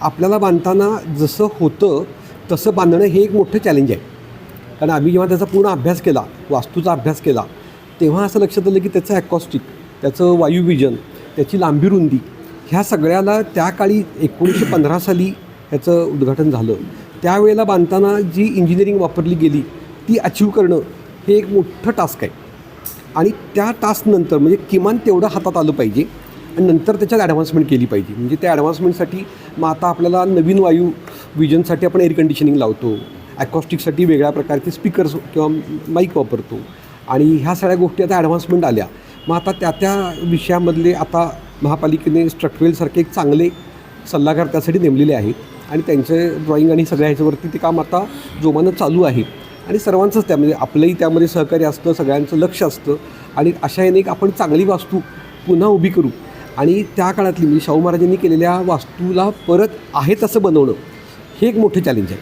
आपल्याला बांधताना जसं होतं तसं बांधणं हे एक मोठं चॅलेंज आहे. कारण आम्ही जेव्हा त्याचा पूर्ण अभ्यास केला वास्तूचा अभ्यास केला तेव्हा असं लक्षात आलं की त्याचं ॲकॉस्टिक त्याचं वायुविजन त्याची लांबी रुंदी ह्या सगळ्याला त्या काळी एकोणीसशे पंधरा साली ह्याचं उद्घाटन झालं. त्यावेळेला बांधताना जी इंजिनिअरिंग वापरली गेली ती अचीव करणं हे एक मोठं टास्क आहे. आणि त्या टास्कनंतर म्हणजे किमान तेवढं हातात आलं पाहिजे. आणि नंतर त्याच्यात ॲडव्हान्समेंट केली पाहिजे. म्हणजे त्या ॲडव्हान्समेंटसाठी मग आता आपल्याला नवीन वायू विजनसाठी आपण एअर कंडिशनिंग लावतो. ॲकॉस्टिकसाठी वेगळ्या प्रकारचे स्पीकर्स किंवा माईक वापरतो. आणि ह्या सगळ्या गोष्टी आता ॲडव्हान्समेंट आल्या. मग आता त्या त्या विषयामधले आता महापालिकेने स्ट्रक्वेलसारखे एक चांगले सल्लागार त्यासाठी नेमलेले आहेत. आणि त्यांचे ड्रॉईंग आणि सगळ्या ह्याच्यावरती ते काम आता जोमानं चालू आहे. आणि सर्वांचंच त्यामध्ये म्हणजे आपलंही त्यामध्ये सहकार्य असतं सगळ्यांचं लक्ष असतं. आणि अशा याने एक आपण चांगली वास्तू पुन्हा उभी करू. आणि त्या काळातली म्हणजे शाहू महाराजांनी केलेल्या वास्तूला परत आहे तसं बनवणं हे एक मोठं चॅलेंज आहे.